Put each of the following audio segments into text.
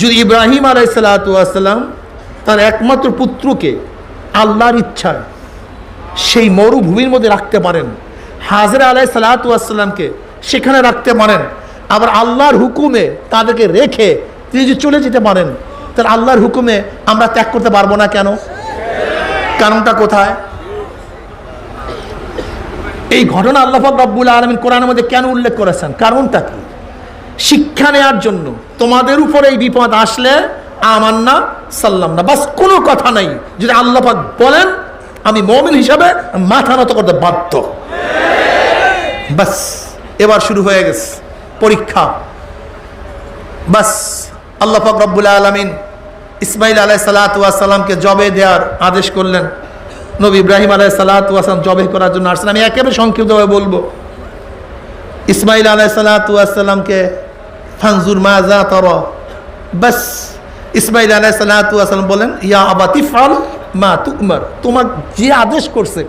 যদি ইব্রাহিম আলাইসালাম তার একমাত্র পুত্রকে আল্লাহর ইচ্ছায় সেই মরুভূমির মধ্যে রাখতে পারেন, হাজরা আলাই সালাতামকে সেখানে রাখতে পারেন, আবার আল্লাহর হুকুমে তাদেরকে রেখে তিনি যদি চলে যেতে পারেন, তাহলে আল্লাহর হুকুমে আমরা ত্যাগ করতে পারব না কেন? কারণটা কোথায়? এই ঘটনা আল্লাহ রব্বুল আলমিন কোরআনের মধ্যে কেন উল্লেখ করেছেন? কারণটা কি? শিক্ষা নেওয়ার জন্য। তোমাদের উপরে এই বিপদ আসলে আমার না সাল্লাম না বাস কোনো কথা নাই। যদি আল্লাপাক বলেন, আমি মমিন হিসাবে মাথা নত করতে বাধ্য। বাস, এবার শুরু হয়ে গেছে পরীক্ষা। বাস, আল্লাহ পাক রব্বুল আলমিন ইসমাইল আলাই সালাতামকে জবে দেওয়ার আদেশ করলেন। নবী ইব্রাহিম আলাই সালাতাম জবে করার জন্য আসছেন। আমি একেবারে সংক্ষিপ্তভাবে বলব। ইসমাইল আলাই সালাতামকে ফানজুর মাজা তর। বাস, ইসমাইল আলাই সালাতাম বলেন, ইয়া আবাতি ফাল মা তুকমার তোমার যে আদেশ করছে,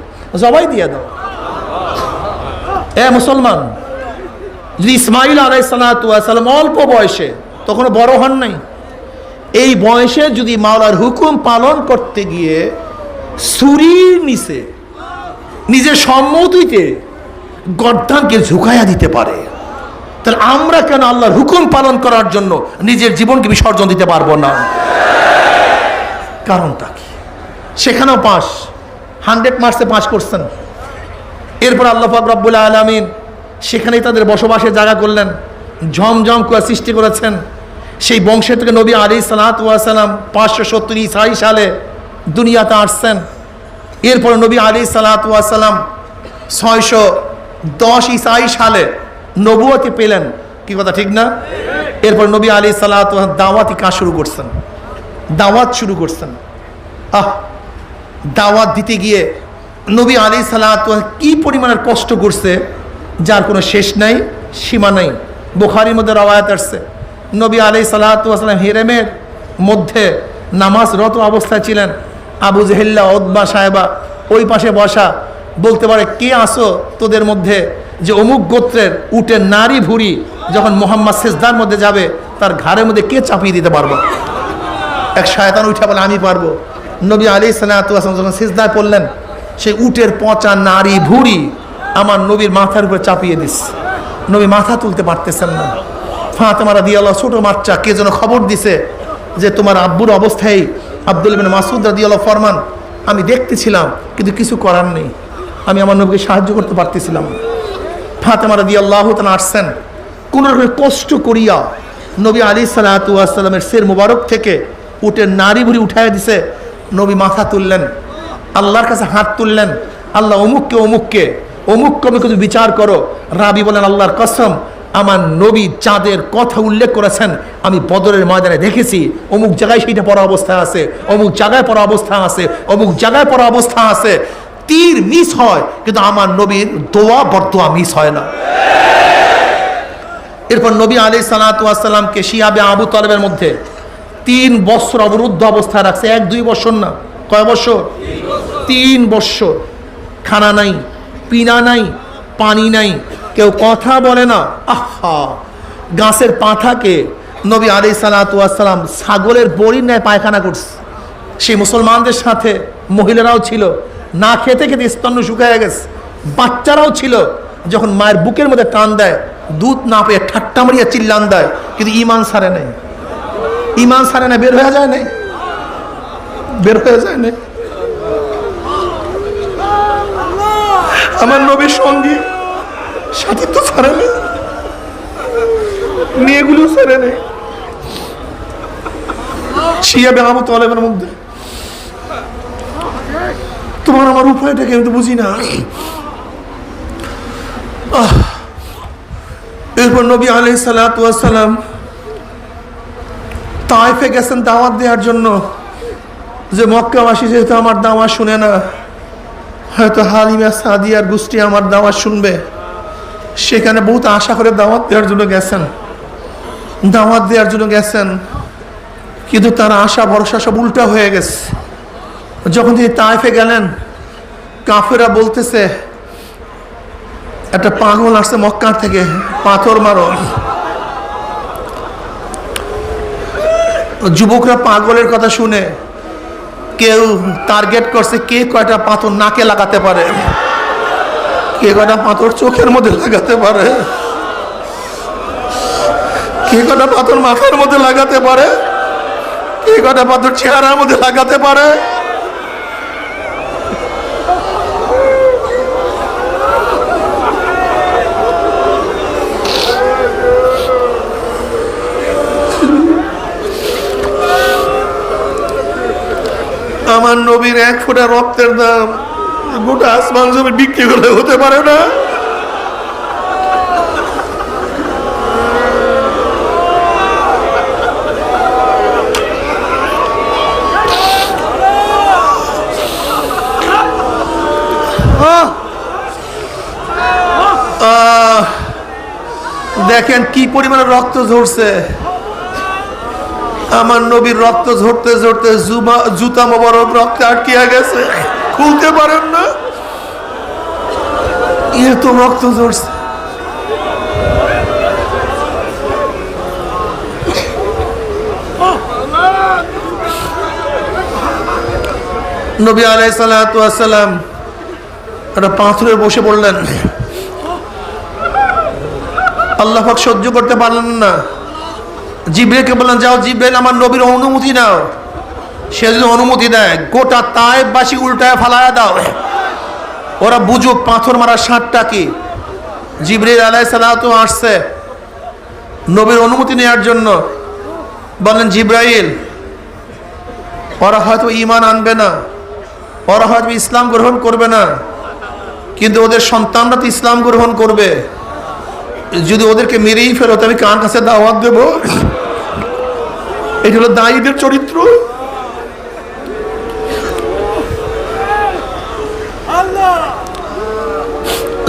জবাই দিয়ে দাও। এ মুসলমান, যদি ইসমাইল আলাই সালাতাম অল্প বয়সে তখন বড় হন নাই। এই বয়সে যদি মাওলার হুকুম পালন করতে গিয়ে সুরির নিচে, নিজের সম্মতিতে গর্দানকে ঝুঁকাইয়া দিতে পারে। তাহলে আমরা কেন আল্লাহর হুকুম পালন করার জন্য নিজের জীবনকে বিসর্জন দিতে পারব না? কারণটা কি? সেখানেও পাস। হান্ড্রেড মার্কসে পাস করছেন। এরপর আল্লাহ পাক রব্বুল আলমিন সেখানেই তাদের বসবাসের জায়গা করলেন। ঝমঝম করে সৃষ্টি করেছেন। সেই বংশের থেকে নবী আলী সালাতাম পাঁচশো সত্তর ইসাই সালে দুনিয়াতে আসছেন। এরপর নবী আলী সালাতাম ছয়শো দশ ইসাই সালে নবুয়তি পেলেন। কি কথা, ঠিক না? এরপর নবী আলী সালাত দাওয়াতি কাজ শুরু করছেন। দাওয়াত শুরু করছেন। আহ, দাওয়াত দিতে গিয়ে নবী আলী সালাত কি পরিমাণের কষ্ট করছে, যার কোনো শেষ নাই, সীমা নাই। বুখারির মধ্যে রওয়ায়াত আসছে। নবী আলী সালাতাম হিরেমের মধ্যে নামাজরত অবস্থায় ছিলেন। আবু জেহেল্লা ওদবা সাহেবা ওই পাশে বসা বলতে পারে, কে আসো তোদের মধ্যে? যে অমুক গোত্রের উটের নারী ভুরি যখন মোহাম্মদ সেজদার মধ্যে যাবে, তার ঘাড়ের মধ্যে কে চাপিয়ে দিতে পারব? এক শয়তান উঠে বলে, আমি পারব। নবী আলী সালাতাম যখন সেজদায় পড়লেন সেই উটের পচা নারী ভুড়ি আমার নবীর মাথার উপরে চাপিয়ে দিস। নবী মাথা তুলতে পারতেছেন না। ফাতেমারা দিয়ে আল্লাহ, ছোটো বাচ্চা, কে যেন খবর দিছে যে তোমার আব্বুর অবস্থায় আব্দুল বিন মাসুদ রাদি আল্লাহ ফরমান, আমি দেখতেছিলাম, কিন্তু কিছু করার নেই। আমি আমার নবীকে সাহায্য করতে পারতেছিলাম না। ফাতেমারা দিয়ে আল্লাহ তালা আসছেন। কোনো কষ্ট করিয়া নবী আলী সালাতামের সের মুবারক থেকে উটের নারী ভুড়ি উঠাই দিছে, নবী মাথা তুললেন, আল্লাহর কাছে হাত তুললেন, আল্লাহ অমুককে অমুককে অমুককে অমুক যদি বিচার করো। রাবি বলেন, আল্লাহর কসম, আমার নবী চাঁদের কথা উল্লেখ করেছেন, আমি বদরের ময়দানে দেখেছি, অমুক জায়গায় সেইটা পড়া অবস্থা আছে, অমুক জায়গায় পড়া অবস্থা আছে, অমুক জায়গায় পড়া অবস্থা আছে। তীর মিস হয়, কিন্তু আমার নবীর দোয়া বর্দোয়া মিস হয় না। এরপর নবী আলী সালাতামকে শিয়াবে আবু তলবের মধ্যে তিন বছর অবরুদ্ধ অবস্থায় রাখছে। এক, দুই বছর না? কয় বছর? তিন বছর। খানা নাই, পিনা নাই, পানি নাই, কেউ কথা বলে না। আহা! গাছের পাথাকে নবী আলী সালাতাম ছাগলের বড়ির ন্যায় পায়খানা করছে। সেই মুসলমানদের সাথে মহিলারাও ছিল। না খেতে খেতে স্তন্য শুকায় গেছে। বাচ্চারাও ছিল, যখন মায়ের বুকের মধ্যে টান দেয়, দুধ না পেয়ে ঠাট্টা মারিয়া চিল্লান দেয়, কিন্তু ইমান সারে নেই। ইমান সারে না বের হয়ে যায় নাই। বের হয়ে যায় নাই। আমার নবীর সঙ্গী, সাথে তো ছাড়ে নেই। মেয়েগুলো ছেড়ে নেই। শিয়া বেহামু তলেবের মধ্যে। তোমার আমার উপায়টাকে আমি তো বুঝি না। এরপর নবী আলি সালাম তাইফে গেছেন দাওয়াত দেওয়ার জন্য। যে মক্কাবাসী যেহেতু আমার দাওয়াত শুনে না, হয়তো হালিমা সাদিয়ার গোষ্ঠী আমার দাওয়াত শুনবে। সেখানে বহুত আশা করে দাওয়াত দেওয়ার জন্য গেছেন। দাওয়াত দেওয়ার জন্য গেছেন। কিন্তু তার আশা, ভরসা সব উল্টা হয়ে গেছে। যখন তিনি তাইফে গেলেন কাফেরা বলতেছে, একটা পাগল আসছে মক্কার থেকে, পাথর মারো। যুবকরা পাগলের কথা শুনে, কেউ টার্গেট করছে কে কয়টা পাথর নাকে লাগাতে পারে, কে কয়টা পাথর চোখের মধ্যে লাগাতে পারে, কে কয়টা পাথর মাথার মধ্যে লাগাতে পারে, কে কয়টা পাথর চেহারার মধ্যে লাগাতে পারে। আমার নবীর এক ফোঁটা রক্তের দাম। গোটা আসমান জমি বিক্রি করলে হতে পারে না। দেখেন কি পরিমাণে রক্ত ঝরছে। আমার নবীর রক্ত ঝরতে ঝরতে জুতা মোবারক রক্তে আটকিয়া গেছে। খুলতে পারেন না? এ তো রক্ত ঝরছে। নবী আলাই সালাম একটা পাথরে বসে পড়লেন। আল্লাহ সহ্য করতে পারলেন না। জিব্রাইলকে বললেন, যাও জিব্রাইল আমার নবীর অনুমতি নাও। সে যদি অনুমতি দেয়, গোটা তায়েববাসী উল্টায় ফালায়া দাও। ওরা বুঝুক, পাথর মারার সাতটা কি? জিব্রাইল আলাই সালাতু আসছে নবীর অনুমতি নেওয়ার জন্য। বললেন, জিব্রাইল, ওরা হয়তো ইমান আনবে না। ওরা হয়তো ইসলাম গ্রহণ করবে না। কিন্তু ওদের সন্তানরা তো ইসলাম গ্রহণ করবে। যদি ওদেরকে মেরেই ফেরত আমি কার কাছে দাওয়াত দেব? এটা হলো দায়ীদের চরিত্র।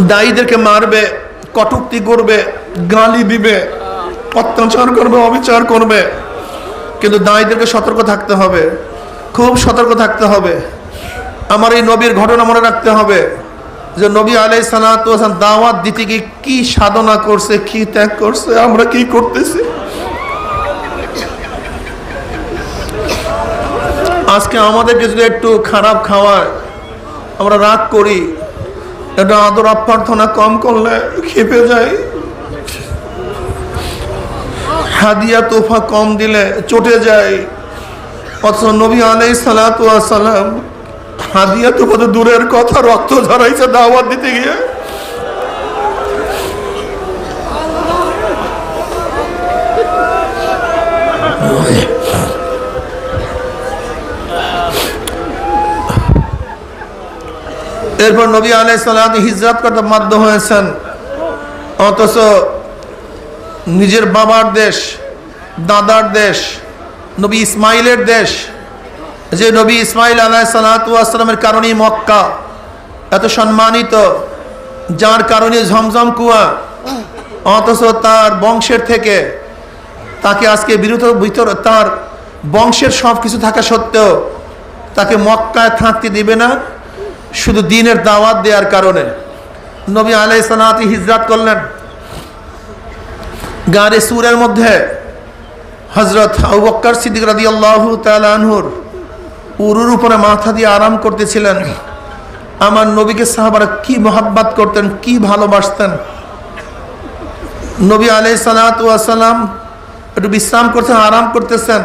দায়ীদেরকে মারবে, কটুক্তি করবে, গালি দিবে, অত্যাচার করবে, অবিচার করবে। কিন্তু দায়ীদেরকে সতর্ক থাকতে হবে। খুব সতর্ক থাকতে হবে। আমার এই নবীর ঘটনা মনে রাখতে হবে। যে নবী আলাই সালাম দাওয়াত দিতে গিয়ে কি সাধনা করছে, কি ত্যাগ করছে, আমরা কি করতেছি? আজকে আমাদেরকে যদি একটু খারাপ খাওয়ায়, আমরা রাগ করি, একটা আদর অভ্যর্থনা কম করলে খেপে যায় হাদিয়া তোফা কম দিলে চটে যায় অথচ নবী আলাই সালাম হাদিয়া তো কত দূরের কথা, রক্ত ধরাইছে দাওয়াত দিতে গিয়ে। এরপর নবী আলাই সালাম হিজরত করতে বাধ্য হয়েছেন। অথচ নিজের বাবার দেশ, দাদার দেশ, নবী ইসমাইলের দেশ যে নবী ইসমাইল আলাহ সালাতামের কারণেই মক্কা, এত সম্মানিত, যার কারণে ঝমঝম কুয়া, অথচ তার বংশের থেকে তাকে আজকে বিরত ভিতর, তার বংশের সব কিছু থাকা সত্ত্বেও তাকে মক্কায় থাকতে দিবে না, শুধু দিনের দাওয়াত দেওয়ার কারণে। নবী আলাই সালাতি হিজরাত করলেন। গাড়ি সুরের মধ্যে হজরত আবক্কর সিদ্দিক রাদি আল্লাহ তালানহুর উরুর উপরে মাথা দিয়ে আরাম করতেছিলেন। আমার নবীকে সাহাবারা কি মহাব্বাত করতেন, কি ভালোবাসতেন। নবী আলাই সালাতাম একটু বিশ্রাম করছেন আরাম করতেছেন।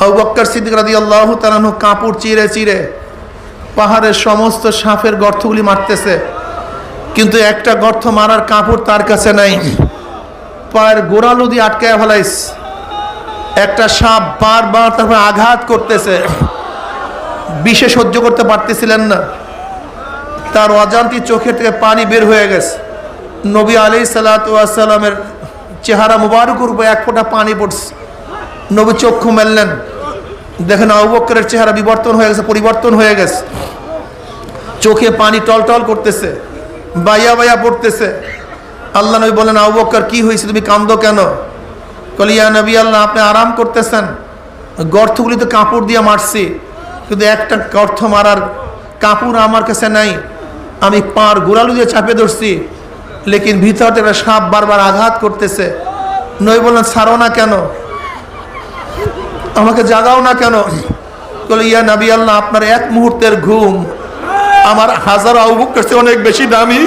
আবক্কর সিদ্দিক রাদি আল্লাহ তালানহু কাপড় চিরে চিরে পাহাড়ের সমস্ত সাপের গর্তগুলি মারতেছে। কিন্তু একটা গর্ত মারার কাপড় তার কাছে নাই। পায়ের গোড়ালো দিয়ে আটকায় ফেলাইস একটা সাপ বারবার তারপর আঘাত করতেছে। বিষে সহ্য করতে পারতেছিলেন না। তার অজান্তি চোখের থেকে পানি বের হয়ে গেছে। নবী আলি সালাতামের চেহারা মুবারকের উপর এক ফোঁটা পানি পড়ছে। নবী চক্ষু মেললেন। দেখেন আবুবক্করের চেহারা বিবর্তন হয়ে গেছে, পরিবর্তন হয়ে গেছে। চোখে পানি টলটল করতেছে, বাইয়া বাইয়া পড়তেছে। আল্লাহ নবী বলেন আবুবক্কর কি হয়েছে? তুমি কান্দো কেন? কলিয়া নবী আল্লাহ, আপনি আরাম করতেছেন। গর্তগুলি তো কাপড় দিয়ে মারছি। কিন্তু একটা গর্ত মারার কাপড় আমার কাছে নাই। আমি পার গোড়ালু দিয়ে চাপে ধরছি, লেকিন ভিতর থেকে সাপ বারবার আঘাত করতেছে। নই বললেন, ছাড়ো না কেন? আমাকে জাগাও না কেন? বলে, ইয়া নাবি আল্লাহ, আপনার এক মুহূর্তের ঘুম আমার হাজার আউবুক কাছে অনেক বেশি দামি।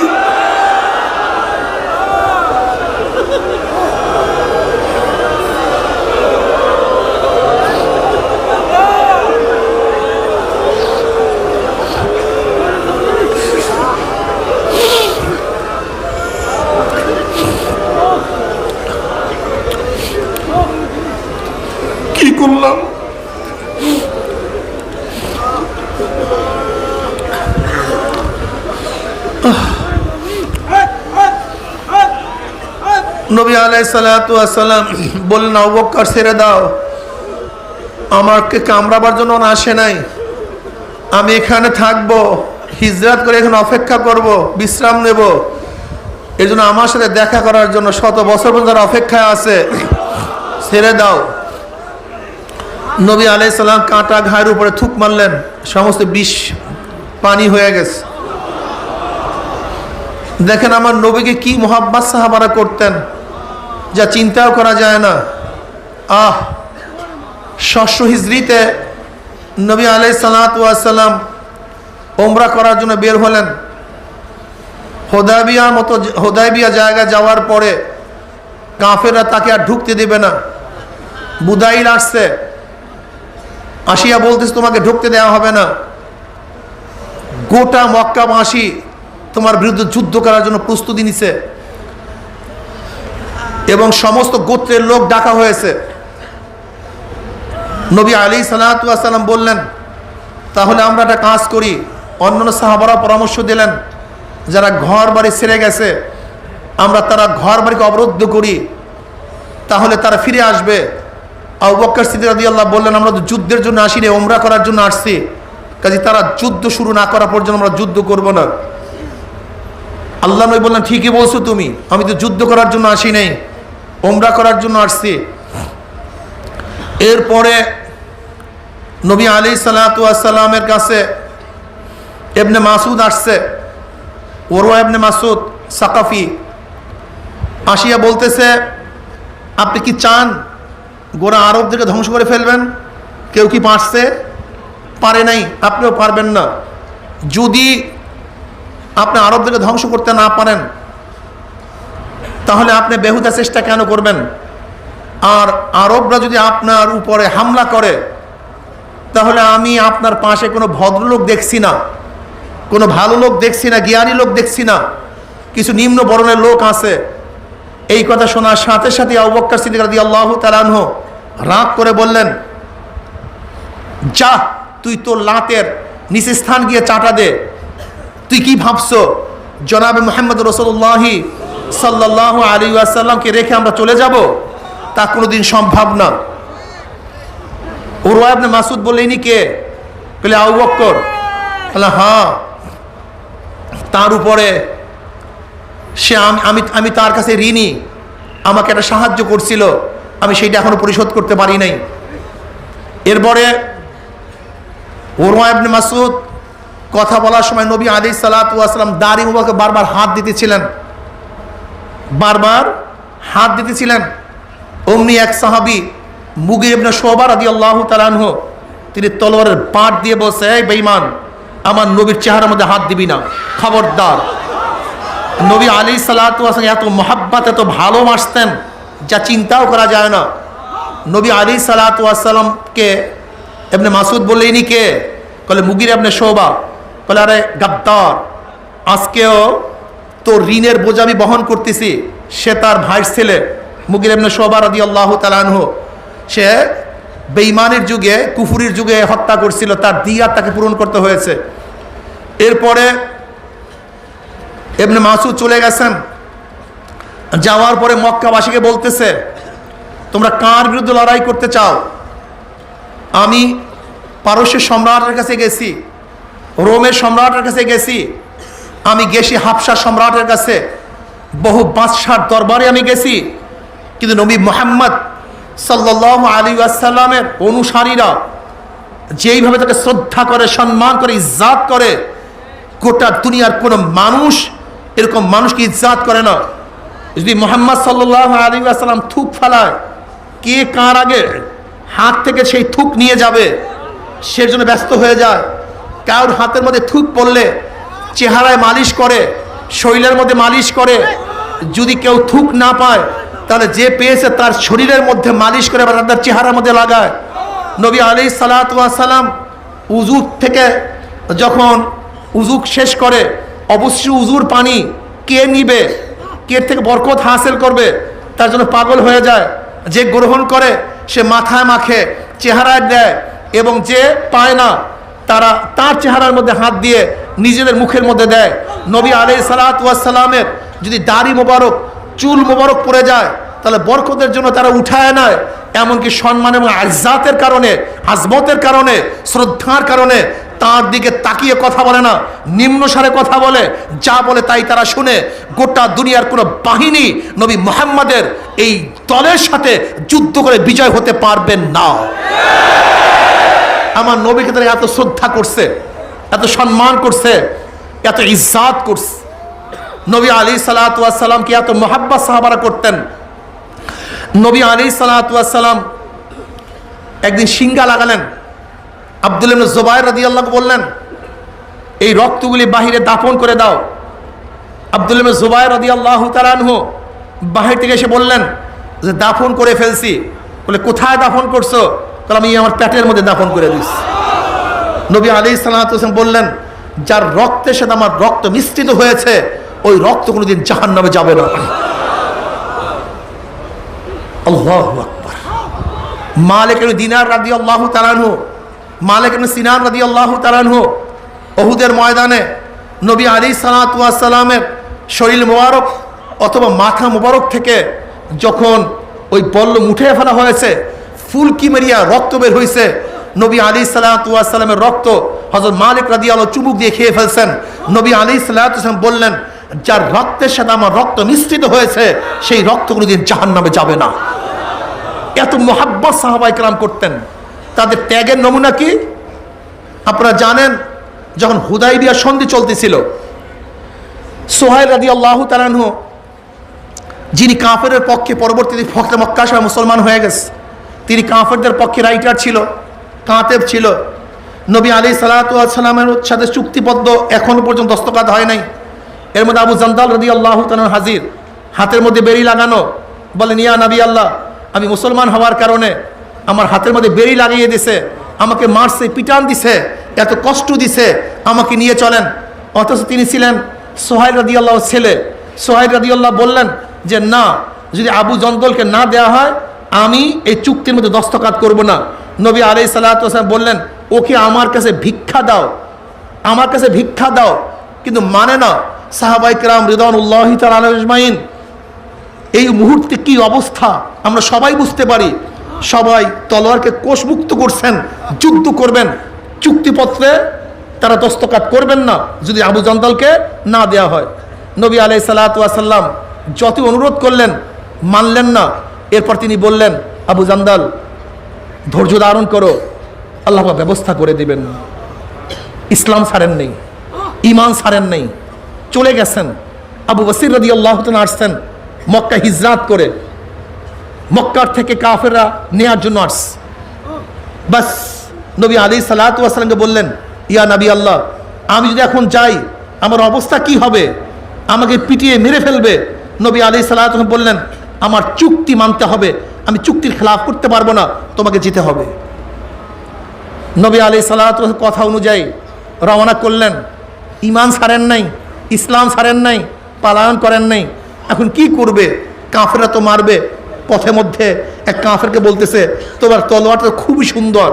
নবী আলাই সালাম বললেন অবক্কর ছেড়ে দাও। আমাকে কামড়াবার জন্য আসে নাই। আমি এখানে থাকব, হিজরাত করে এখানে অপেক্ষা করব, বিশ্রাম নেব। এই জন্য আমার সাথে দেখা করার জন্য শত বছর পর্যন্ত অপেক্ষায় আছে। ছেড়ে দাও। নবী আলাই সাল্লাম কাঁটা ঘায়ের উপরে থুক মারলেন। সমস্ত বিষ, পানি হয়ে গেছে। দেখেন আমার নবীকে কি মোহাব্বাত সাহাবারা করতেন। যা চিন্তাও করা যায় না। আহ, ষষ্ঠ হিজড়িতে নবী আলাই সালাতাম ওমরা করার জন্য বের হলেন। হোদাবিয়ার মতো হোদাইবিয়া জায়গা যাওয়ার পরে কাফেররা তাকে আর ঢুকতে দেবে না। বুদাইল আসছে। আসিয়া বলতেছে, তোমাকে ঢুকতে দেওয়া হবে না। গোটা মক্কা মক্কাবাসী তোমার বিরুদ্ধে যুদ্ধ করার জন্য প্রস্তুতি নিছে। এবং সমস্ত গোত্রের লোক ডাকা হয়েছে। নবী আলী সালাতাম বললেন, তাহলে আমরা একটা কাজ করি। অন্যান্য সাহাবারা পরামর্শ দিলেন, যারা ঘর বাড়ি ছেড়ে গেছে, আমরা তারা ঘর বাড়িকে অবরুদ্ধ করি। তাহলে তারা ফিরে আসবে। আবু বক্কর আল্লাহ বললেন, আমরা তো যুদ্ধের জন্য আসি আসিনি ওমরা করার জন্য আসছি। কাজে তারা যুদ্ধ শুরু না করা পর্যন্ত আমরা যুদ্ধ করব না। আল্লাহ নবী বললেন, ঠিকই বলছো তুমি, আমি তো যুদ্ধ করার জন্য আসি নাই। ওমরা করার জন্য আসছি। এরপরে নবী আলী সালাতামের কাছে এবনে মাসুদ আসছে। ওরওয়া এবনে মাসুদ সাকাফি আসিয়া বলতেছে, আপনি কি চান গোড়া আরবদেরকে ধ্বংস করে ফেলবেন? কেউ কি পারছে? পারে নাই, আপনিও পারবেন না। যদি আপনি আরবদেরকে ধ্বংস করতে না পারেন তাহলে আপনি বেহুদা চেষ্টা কেন করবেন? আর আরবরা যদি আপনার উপরে হামলা করে, তাহলে আমি আপনার পাশে কোনো ভদ্রলোক দেখছি না, কোনো ভালো লোক দেখছি না, জ্ঞানী লোক দেখছি না, কিছু নিম্ন বরণের লোক আছে। এই কথা শোনার সাথে সাথে আবক্কার সিদ্দিক রাদি আল্লাহ তালানহ রাগ করে বললেন, যা, তুই তোর লাতের নিচে স্থান গিয়ে চাটা দে। তুই কি ভাবছ, জনাবে মোহাম্মদ রসুল্লাহি সাল্লাহ আলী আসাল্লামকে রেখে আমরা চলে যাব, তা কোনোদিন সম্ভব না। ওরওয়া আপনি মাসুদ বলে ইনি কে? বলে আউ বক্কর। বলে হ্যাঁ তার উপরে সে আমি আমি তার কাছে ঋণী। আমাকে একটা সাহায্য করছিল, আমি সেইটা এখনও পরিশোধ করতে পারি নাই। এরপরে ওরমা ইবনে মাসুদ কথা বলার সময় নবী আলি সালাতাম দাড়ি মুবাকে বারবার হাত দিতেছিলেন। বারবার হাত দিতেছিলেন। অমনি এক সাহাবি মুগির ইবনে শোবার আদি আল্লাহ তালানহ তিনি তলোয়ারের পাট দিয়ে বসে এই বেইমান আমার নবীর চেহারার মধ্যে হাত দিবি না। খবরদার। নবী আলী সালাতাম এত মহাব্বাত, এত ভালোবাসতেন, যা চিন্তাও করা যায় না। নবী আলী সালাতামকে এমনি মাসুদ বললে, ইনি কে? বলে মুগির এমনি শোভা বলে আরে গাদ্দার, আজকেও তোর ঋণের বোঝা আমি বহন করতেছি? সে তার ভাইয়ের ছেলে, মুগির এমনি শোভা রদি আল্লাহ তালানহ সে বেইমানের যুগে, কুফুরির যুগে হত্যা করছিল, তার দিয়া তাকে পূরণ করতে হয়েছে। এরপরে এমনি মাসুদ চলে গেছেন। যাওয়ার পরে মক্কাবাসীকে বলতেছে, তোমরা কার বিরুদ্ধে লড়াই করতে চাও? আমি পারস্যের সম্রাটের কাছে গেছি, রোমের সম্রাটের কাছে গেছি আমি গেছি হাফসা সম্রাটের কাছে। বহু বাদশার দরবারে আমি গেছি। কিন্তু নবী মোহাম্মদ সাল্লাহ আলী আসাল্লামের অনুসারীরা যেইভাবে তাকে শ্রদ্ধা করে, সম্মান করে, ইজ্জাত করে, গোটা দুনিয়ার কোনো মানুষ এরকম মানুষকে ইজ্জাত করে না। যদি মোহাম্মদ সাল্লাহ আলী আসাল্লাম থুক ফেলায়, কে কার আগে হাত থেকে সেই থুক নিয়ে যাবে সে জন্য ব্যস্ত হয়ে যায়। কারোর হাতের মধ্যে থুক পড়লে চেহারায় মালিশ করে, শরীরের মধ্যে মালিশ করে, যদি কেউ থুক না পায়, তাহলে যে পেয়েছে তার শরীরের মধ্যে মালিশ করে আবার তার চেহারার মধ্যে লাগায়। নবী আলি সালাম উজু থেকে যখন উজু শেষ করে, অবশ্যই উজুর পানি কে নিবে, কে থেকে বরকত হাসিল করবে, তার জন্য পাগল হয়ে যায়। যে গ্রহণ করে, সে মাথায় মাখে, চেহারায় দেয় এবং যে পায় না তারা তার চেহারার মধ্যে হাত দিয়ে নিজেদের মুখের মধ্যে দেয়। নবী আলি সালাতামের যদি দাড়ি মোবারক, চুল মোবারক পড়ে যায়, তাহলে বরকতের জন্য তারা উঠায় নেয়। এমনকি সম্মান এবং আজাতের কারণে, আজমতের কারণে, শ্রদ্ধার কারণে তার দিকে তাকিয়ে কথা বলে না, নিম্ন সারে কথা বলে, যা বলে তাই তারা শুনে। গোটা দুনিয়ার কোনো বাহিনী নবী মোহাম্মদের এই দলের সাথে যুদ্ধ করে বিজয় হতে পারবেন না। আমার নবীকে তারা এত শ্রদ্ধা করছে, এত সম্মান করছে, এত ইজ্জাত করছে। নবী আলী সালাতামকে এত মোহাব্বা সাহাবারা করতেন। নবী আলী সালাতাম একদিন সিঙ্গা লাগালেন। আব্দুল জোবাইর রাদি আল্লাহকে বললেন, এই রক্তগুলি বাহিরে দাফন করে দাও। আব্দুল জোবাইর রাদি আল্লাহ তালানহু বাহির থেকে এসে বললেন যে, দাফন করে ফেলছি। বলে, কোথায় দাফন করছ? তাহলে আমি আমার পেটের মধ্যে দাফন করে দিস নবী আলী সালাম বললেন, যার রক্তের সাথে আমার রক্ত মিশ্রিত হয়েছে, ওই রক্ত কোনোদিন জাহান নামে যাবে না। দিনার আল্লাহ আল্লাহ অহুদের ময়দানে নবী অথবা মাথা মোবারক থেকে যখন ওই পল্ল মুঠে ফেলা হয়েছে ফুলকি মেরিয়া রক্ত বের হয়েছে নবী আলী সালাতামের রক্ত হজরত মালিক রাদি আলো চুমুক দিয়ে খেয়ে ফেলছেন। নবী আলী সাল্লাম বললেন, যার রক্তের সাথে আমার রক্ত মিশ্রিত হয়েছে, সেই রক্ত কোনোদিন জাহান নামে যাবে না। এত মোহাব্বত সাহাবাই কালাম করতেন। তাদের ত্যাগের নমুনা কি? আপনারা জানেন, যখন হুদাই বিয়া সন্ধি চলতেছিল, সোহাইল রাদি আল্লাহ তালানহ যিনি কাফের পক্ষে পরবর্তীতে ফখরে মক্কা মুসলমান হয়ে গেছে তিনি কাফেরদের পক্ষে রাইটার ছিল কাঁতেব ছিল। নবী আলী সালাতামের সাথে চুক্তিবদ্ধ এখনও পর্যন্ত দস্তকাত হয় নাই। এর মধ্যে আবু জান্দাল রদি আল্লাহ হাজির, হাতের মধ্যে বেরি লাগানো, বলেন, ইয়া নবী আল্লাহ, আমি মুসলমান হওয়ার কারণে আমার হাতের মধ্যে বেরি লাগিয়ে দিছে, আমাকে মারছে, পিটান দিছে, এত কষ্ট দিছে, আমাকে নিয়ে চলেন। অথচ তিনি ছিলেন সোহাইল রাদিয়াল্লাহ ছেলে। সোহাইল রাদিয়াল্লাহ বললেন যে, না, যদি আবু জন্দলকে না দেওয়া হয় আমি এই চুক্তির মধ্যে দস্তকাত করব না। নবী আলাই সাল্লাম বললেন, ওকে আমার কাছে ভিক্ষা দাও, আমার কাছে ভিক্ষা দাও। কিন্তু মানে না সাহাবাইকরাম রিদানুল্লাহ তালাজমাইন এই মুহূর্তে কি অবস্থা? আমরা সবাই বুঝতে পারি। সবাই তলোয়ারকে কোষমুক্ত করছেন, যুদ্ধ করবেন। চুক্তিপত্রে তারা দস্তকাত করবেন না, যদি আবু জন্দলকে না দেওয়া হয়। নবী আলাই সাল্লাম যত অনুরোধ করলেন, মানলেন না। এরপর তিনি বললেন, আবু জান্দাল, ধৈর্য ধারণ করো। আল্লাহ ব্যবস্থা করে দিবেন। ইসলাম ছাড়েন নেই ইমান ছাড়েন নেই। চলে গেছেন। আবু বসির রদি আল্লাহ আসছেন, মক্কা হিজরাত করে। মক্কার থেকে কাফেরা নেয়ার জন্য আস বাস, নবী আলী সালাতামকে বললেন, ইয়া নবী আল্লাহ, আমি যদি এখন যাই, আমার অবস্থা কি হবে? আমাকে পিটিয়ে মেরে ফেলবে। নবী আলী সালাম বললেন আমার চুক্তি মানতে হবে। আমি চুক্তির খেলাফ করতে পারব না, তোমাকে যেতে হবে। নবী আলী সালাত কথা অনুযায়ী রওনা করলেন। ইমান ছাড়েন নাই, ইসলাম ছাড়েন নাই পালায়ন করেন নাই। এখন কি করবে? কাঁফেরা তো মারবে। পথে মধ্যে এক কাঁফেরকে বলতেছে, তোমার তলোয়ারটা খুবই সুন্দর,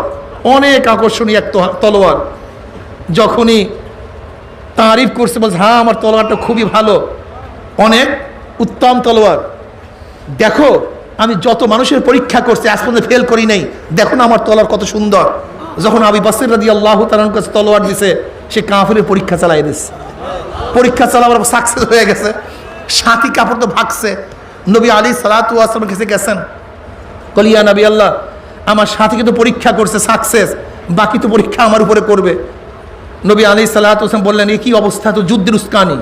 অনেক আকর্ষণীয় এক তলোয়ার। যখনই তারিফ করছে, বলছে হ্যাঁ আমার তলোয়ারটা খুবই ভালো, অনেক উত্তম তলোয়ার। দেখো, আমি যত মানুষের পরীক্ষা করছি, আজ পর্যন্ত ফেল করি নাই। দেখো না আমার তলার কত সুন্দর। যখন আবি বাসির রাদি আল্লাহ তালার কাছে তলোয়ার দিছে, সে কাফের পরীক্ষা চালাই দিছে। পরীক্ষা চালাবার সাকসেস হয়ে গেছে। সাথী কাপড় তো ভাগছে। নবী আলী সালাতু আসলামের কাছে গেছেন। কলিয়া নবী আল্লাহ, আমার সাথীকে তো পরীক্ষা করছে সাকসেস বাকি তো পরীক্ষা আমার উপরে করবে। নবী আলী সালাত হোসেন বললেন, এ কি অবস্থা? তো যুদ্ধের উস্কানি।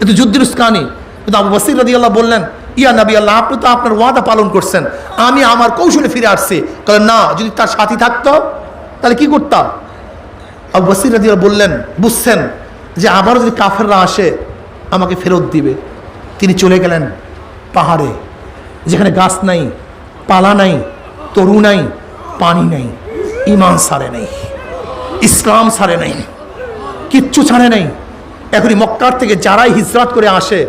এ তো যুদ্ধের উস্কানি। কিন্তু আবু বসির রদি আল্লাহ বললেন ইয়া নবী আল্লাহ, আপনি তো আপনার ওয়াদা পালন করছেন। আমি আমার কৌশলে ফিরে আসছি। তাহলে না, যদি তার সাথী থাকতো, তাহলে কি করতাম? আবু বসির রাদিয়াল বললেন, বুঝছেন যে আবারও যদি কাফেররা আসে, আমাকে ফেরত দিবে। তিনি চলে গেলেন পাহাড়ে, যেখানে গাছ নাই, পালা নাই, তরু নাই, পানি নাই ইমান সারে নেই, ইসলাম সারে নেই, কিচ্ছু ছাড়ে নেই। এখনই মক্কার থেকে যারাই হিজরাত করে আসে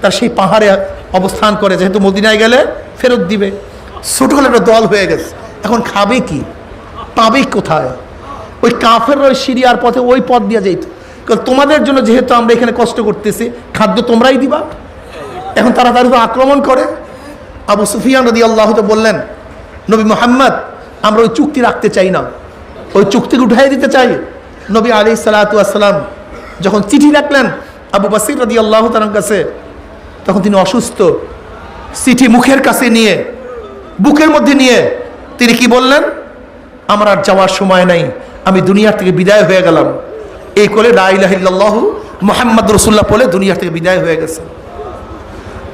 তার সেই পাহাড়ে অবস্থান করে, যেহেতু মদিনায় গেলে ফেরত দিবে। ছোট হলে একটা দল হয়ে গেছে। এখন খাবে কি? পাবে কোথায়? ওই কাফের ওই সিরিয়ার পথে ওই পথ দিয়ে যেত। তোমাদের জন্য যেহেতু আমরা এখানে কষ্ট করতেছি, খাদ্য তোমরাই দিবা। এখন তারা তার আক্রমণ করে। আবু সুফিয়ান রদি আল্লাহ তো বললেন, নবী মোহাম্মদ, আমরা ওই চুক্তি রাখতে চাই না। ওই চুক্তিকে উঠাই দিতে চাই। নবী আলি সালাতাম যখন চিঠি রাখলেন, আবু বাসির রদি আল্লাহ তার কাছে তখন তিনি অসুস্থ। চিঠি মুখের কাছে নিয়ে, বুকের মধ্যে নিয়ে তিনি কি বললেন? আমার আর যাওয়ার সময় নাই, আমি দুনিয়ার থেকে বিদায় হয়ে গেলাম। এই করে রাইলাহ মোহাম্মদ রসুল্লাহ বলে দুনিয়ার থেকে বিদায় হয়ে গেছে।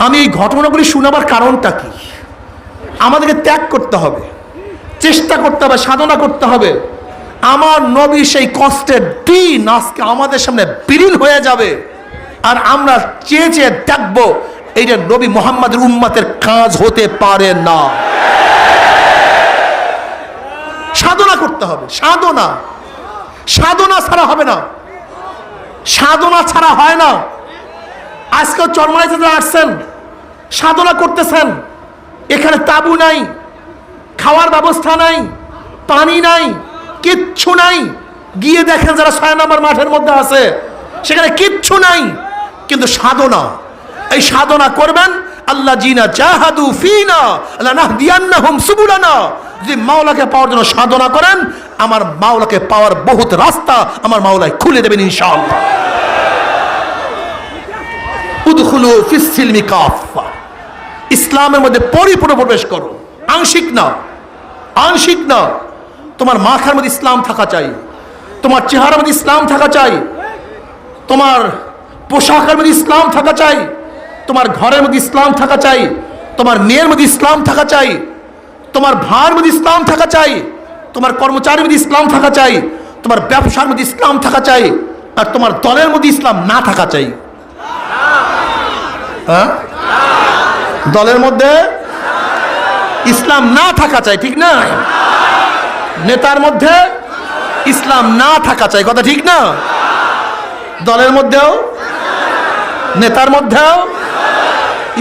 আমি এই ঘটনাগুলি শোনাবার কারণটা কি? আমাদেরকে ত্যাগ করতে হবে, চেষ্টা করতে হবে, সাধনা করতে হবে। আমার নবী সেই কষ্টের দিন আজকে আমাদের সামনে বিলীন হয়ে যাবে। আর আমরা চেয়ে চেয়ে দেখব, এইটা নবী মোহাম্মদের উম্মাতের কাজ হতে পারে না। সাধনা করতে হবে, সাধনা। সাধনা ছাড়া হবে না। সাধনা ছাড়া হয় না। আজকে চরমাইতে যারা আসছেন, সাধনা করতেছেন। এখানে তাবু নাই, খাওয়ার ব্যবস্থা নাই, পানি নাই, কিচ্ছু নাই। গিয়ে দেখেন যারা ছয় নম্বর মাঠের মধ্যে আছে, সেখানে কিচ্ছু নাই। কিন্তু সাধনা। এই সাধনা করবেন আল্লাহ জিনা জাহাদু ফিনা আল্লাহ নাহদিয়ান্নাহুম সুবুলানা। যদি মাওলাকে পাওয়ার জন্য সাধনা করেন, আমার মাওলাকে পাওয়ার বহুত রাস্তা আমার মাওলায় খুলে দেবেন ইনশাআল্লাহ। উদখুলু ফিস সিলমি কাফা ইসলামের মধ্যে পরিপূর্ণ প্রবেশ করো। আংশিক না আংশিক না। তোমার মাথার মধ্যে ইসলাম থাকা চাই। তোমার চেহারার মধ্যে ইসলাম থাকা চাই। তোমার পোশাকের মধ্যে ইসলাম থাকা চাই। তোমার ঘরের মধ্যে ইসলাম থাকা চাই। তোমার মেয়ের মধ্যে ইসলাম থাকা চাই। তোমার ভাইয়ের মধ্যে ইসলাম থাকা চাই। তোমার কর্মচারীর মধ্যে ইসলাম থাকা চাই। তোমার ব্যবসার মধ্যে ইসলাম থাকা চাই। আর তোমার দলের মধ্যে ইসলাম না থাকা চাই। হ্যাঁ? দলের মধ্যে ইসলাম না থাকা চাই, ঠিক না? নেতার মধ্যে ইসলাম না থাকা চাই, কথা ঠিক না? দলের মধ্যেও নেতার মধ্যেও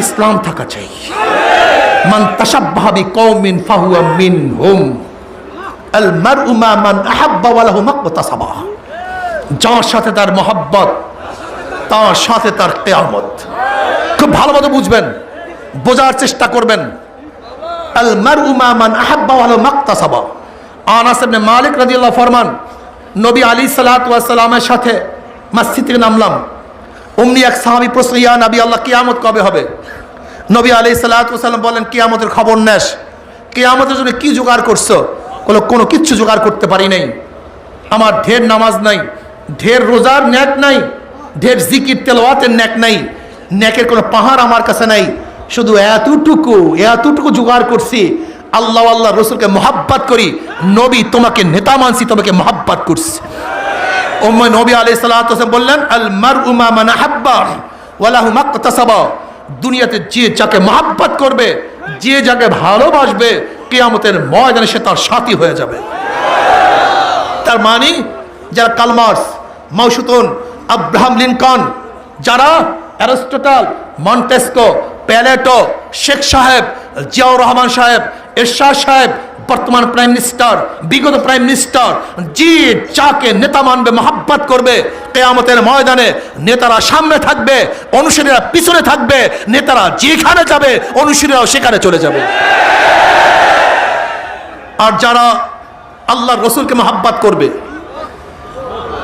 ইসলাম থাকা চাই। মান তাসাব্বাহা বিকৌমিন ফাহুয়া মিনহুম। আল মারউ মা মান আহাব্বা ওয়া লাহু মাকতাসাবা যার সাথে তার মহব্বত, তার সাথে তার কিয়ামত। খুব ভালো মতো বুঝবেন, বোঝার চেষ্টা করবেন। আল মারউ মা মান আহাব্বা ওয়া লাহু মাকতাসাবা আনাস ইবনে মালিক রাদিয়াল্লাহু ফরমান, নবী আলী সাল্লাতু ওয়াস সাথে মসজিদ নামলাম। অমনি এক সাহাবী প্রশ্ন, ইয়া নবী আল্লাহ, কিয়ামত কবে হবে? নবী আলী সাল্লাম বলেন কিয়ামতের খবর নেস। কিয়ামতের জন্য কি জোগাড় করছ? বলো, কোনো কিচ্ছু জোগাড় করতে পারি নাই। আমার ঢের নামাজ নাই, ঢের রোজার ন্যাক নাই, ঢের জিকির তেলাওয়াতের ন্যাক নাই, ন্যাকের কোনো পাহাড় আমার কাছে নাই। শুধু এতটুকু এতটুকু জোগাড় করছি, আল্লাহ আল্লাহ রসুলকে মহাব্বাত করি, নবী তোমাকে নেতা মানছি, তোমাকে মহাব্বাত করছি। ওম্ময় নবী সালাতু ওয়াসাল্লাম বললেন, আল মারউ মা মান আহাব্বা ওয়ালাহু মাকতাসাবা দুনিয়াতে যে যাকে মহাব্বত করবে, যে যাকে ভালোবাসবে, কিয়ামতের ময়দানে সে তার সাথী হয়ে যাবে। তার মানে যারা Karl Marx, Mao Tse tung, Abraham Lincoln, যারা অ্যারিস্টোটাল, মন্টেস্কো, প্যালেটো, শেখ সাহেব জিয়াউর রহমান সাহেব, এরশাদ সাহেব, বর্তমান প্রাইম মিনিস্টার, বিগত প্রাইম মিনিস্টার যে যাকে নেতা মানবে, মহাব্বত করবে, কেয়ামতের ময়দানে নেতারা সামনে থাকবে, অনুসারীরা পিছনে থাকবে, নেতারা যেখানে যাবে, অনুসারীরাও সেখানে চলে যাবে। আর যারা আল্লাহর রসুলকে মহাব্বাত করবে,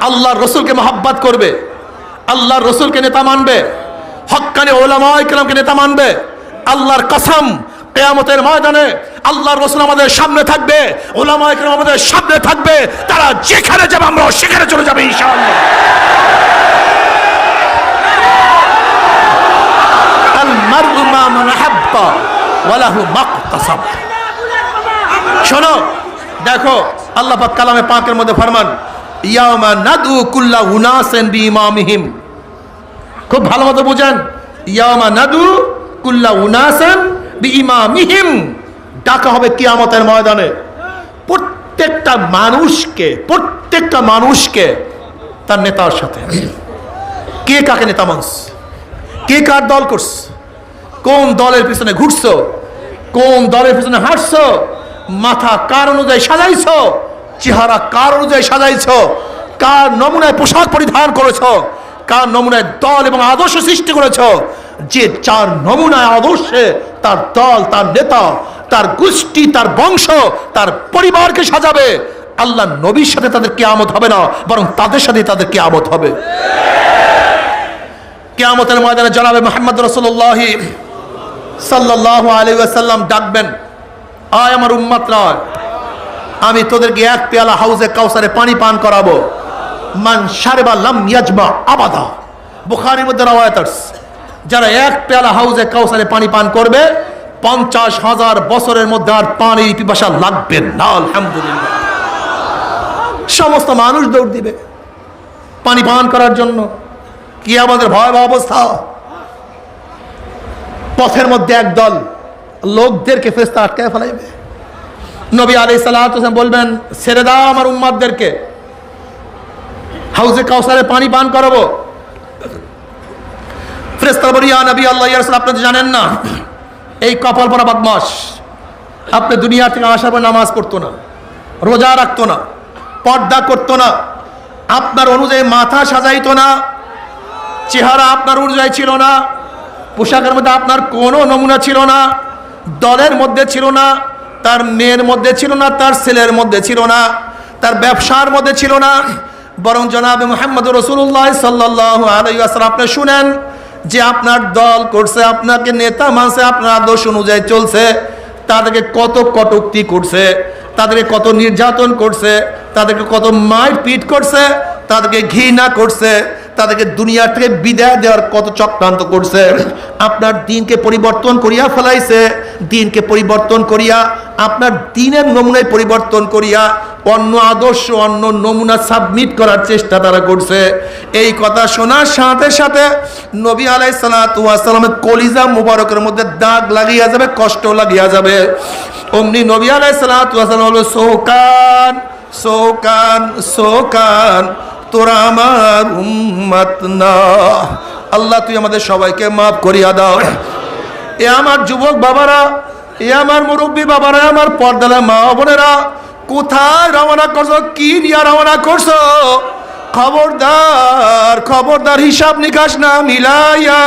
আল্লাহর রসুলকে মহাব্বাত করবে, আল্লাহর রসুলকে নেতা মানবে, হক্কানি ওলামায় কেরামকে নেতা মানবে, আল্লাহর কসম কেয়ামতের ময়দানে আল্লাহ রসুল আমাদের সামনে থাকবে ওলামায় কেরাম আমাদের সামনে থাকবে, তারা যেখানে যাবে আমরা সেখানে চলে যাবে ইনশাআল্লাহ। শোনো, দেখো, আল্লাহ পাক কালামে পাকের মধ্যে ফরমান ইয়ামা নাদু কুল্লা উনাসেন বি ইমামিহিম খুব ভালো মতো বুঝেন ইয়ামা নাদু কুল্লা উনাসেন ডাকা হবে কিয়ামতের ময়দানে। প্রত্যেকটা মানুষকে প্রত্যেকটা মানুষকে তার নেতার সাথে। কে কাকে নেতা মানস কে কার দল করছ? কোন দলের পিছনে ঘুরছো? কোন দলের পিছনে হাঁটছো? মাথা কার অনুযায়ী সাজাইছ? চেহারা কার অনুযায়ী সাজাইছ? কার নমুনায় পোশাক পরিধান করেছ? কার নমুনায় দল এবং আদর্শ সৃষ্টি করেছ? যে চার নমুনায় আদর্শে তার দল, তার নেতা, তার গোষ্ঠী, তার বংশ, তার পরিবারকে সাজাবে। আল্লাহ নবীর সাথে তাদের কেয়ামত হবে না, বরং তাদের সাথে তাদের কেয়ামত হবে। কেয়ামতের ময়দানে জনাবে মোহাম্মদ রসুল্লাহ সাল্লাহ আলী আসাল্লাম ডাকবেন, আয় আমার উম্মাত আমি তোদেরকে এক পেয়ালা হাউসে কাউসারে পানি পান করাবো। মান সারেবা লাম ইয়াজমা আবাদা। বুখারির মধ্যে রাওয়ায়াত। যারা এক পেয়ালা হাউজে কাউসারে পানি পান করবে, পঞ্চাশ হাজার বছরের মধ্যে আর পানি পিপাসা লাগবে না, আলহামদুলিল্লাহ। সমস্ত মানুষ দৌড় দিবে পানি পান করার জন্য। কি আমাদের ভয়াবহ অবস্থা? পথের মধ্যে একদল লোকদেরকে ফেস্তা আটকায় ফেলাইবে। নবী আলি সাল্লাম বলবেন, ছেড়ে দাও আমার উম্মাদদেরকে। হাউসে কাউসারে পানি পান করাবো। ফ্রেস্তা বলিয়া নবী আল্লাহ ইয়ারসাল আপনি তো জানেন না। এই কপাল পরা বদমাস আপনি দুনিয়া থেকে আসার পর নামাজ পড়তো না, রোজা রাখতো না, পর্দা করতো না। আপনার অনুযায়ী মাথা সাজাইতো না, চেহারা আপনার অনুযায়ী ছিল না, পোশাকের মধ্যে আপনার কোনো নমুনা ছিল না, দলের মধ্যে ছিল না, তার মেয়ের মধ্যে ছিল না, তার ছেলের মধ্যে ছিল না, তার ব্যবসার মধ্যে ছিল না। বরং জনাব মোহাম্মদ রসুল্লাহ সাল্লাহ আলাইসাল আপনি শুনেন যে আপনার দল করছে, আপনাকে নেতা মানছে, আপনার আদর্শ অনুযায়ী চলছে, তাদেরকে কত কটুক্তি করছে, তাদেরকে কত নির্যাতন করছে, তাদেরকে কত মারপিট করছে, তাদেরকে ঘৃণা করছে তাদেরকে দুনিয়ার থেকে বিদায় দেওয়ার কত চক্রান্ত করছে। আপনার দিনকে পরিবর্তন করিয়া ফেলাইছে। দিনকে পরিবর্তন করিয়া, আপনার দিনের নমুনায় পরিবর্তন করিয়া, অন্য আদর্শ, অন্য নমুনা সাবমিট করার চেষ্টা তারা করছে। এই কথা শোনার সাথে সাথে নবী আলাই সালাতামের কলিজা মুবারকের মধ্যে দাগ লাগিয়া যাবে, কষ্ট লাগিয়া যাবে। অমনি নবী আলাই সালাতাম হলো সৌকান সৌকান সৌকান তোরা আমার উম্মত না। আল্লাহ, তুই আমাদের সবাইকে মাফ করিয়া দাও। এ আমার যুবক বাবারা, এ আমার মুরব্বী বাবারা আমার পর্দালা মা বোনেরা, কোথায় রওনা করছ? কি নিয়ে রওনা করছ? খবরদার খবরদার হিসাব নিকাশ না, মিলাইয়া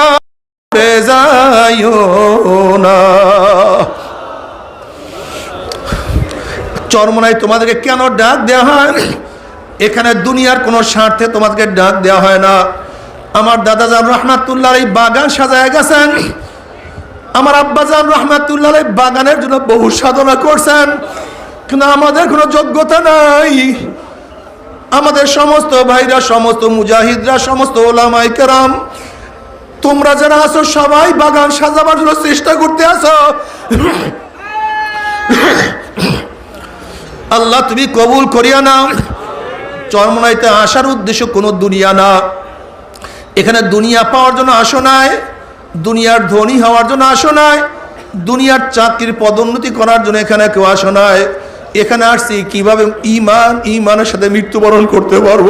না। চরমনায় তোমাদেরকে কেন ডাক দেওয়া হয়? এখানে দুনিয়ার কোনো স্বার্থে তোমাদেরকে ডাক দেওয়া হয় না। আমার দাদাজান রহমাতুল্লাহ এই বাগান সাজায় গেছেন। আমার আব্বাজান রহমাতুল্লাহ এই বাগানের জন্য বহু সাধনা করছেন। কিন্তু আমাদের কোনো যোগ্যতা নাই। আমাদের সমস্ত ভাইরা, সমস্ত মুজাহিদরা, সমস্ত ওলামাই কেরাম, তোমরা যারা আছো সবাই বাগান সাজাবার জন্য চেষ্টা করতে আছো। আল্লাহ তুমি কবুল করিয়া নাও। চরমনাইতে আসার উদ্দেশ্য কোনো দুনিয়া না। এখানে দুনিয়া পাওয়ার জন্য আসো নাই, দুনিয়ার ধনী হওয়ার জন্য আসো নাই, দুনিয়ার চাকরির পদোন্নতি করার জন্য এখানে কেউ আসো নাই। এখানে আসছি, কীভাবে ইমান ইমানের সাথে মৃত্যুবরণ করতে পারব?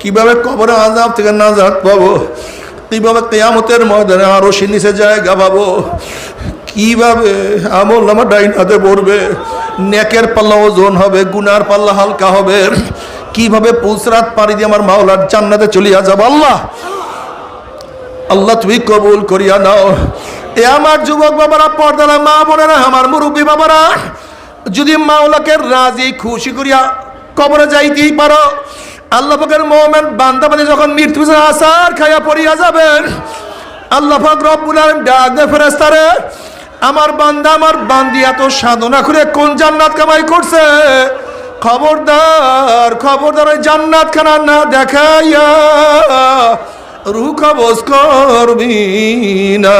কীভাবে কবরে আজাব থেকে নাজাত পাবো? কীভাবে কেয়ামতের ময়দানে আরও সে নিচে জায়গা পাবো? কীভাবে আমল আমার ডাইন হাতে পড়বে? নেকের পাল্লা ওজন হবে, গুনার পাল্লা হালকা হবে। কীভাবে পুলসরাত পাড়ি দিয়ে আমার মাওলার জান্নাতে চলিয়া যাব? আল্লাহ! আল্লাহ, তুমি কবুল করিয়া নাও। এ আমার যুবক বাবারা, পর্দারা মা বোনেরা, আমার মুরব্বী বাবারা, যদি মাওলাকে রাজি, খুশি করিয়া কবরে যাইতেই পারো, আল্লাহ পাকের মোহামেন বান্দাবাদী যখন মৃত্যু আসার খাইয়া পড়িয়া যাবেন। আল্লাহ পাক রব্বুল আলামিন ডাক দে ফেরেশতারে, আমার বান্দা, আমার বান্দি, এত সাধনা করে কোন জান্নাত কামাই করছে? খবরদার খবরদার ওই জান্নাত খানা না দেখাইয়া রুখ কবজ করবি না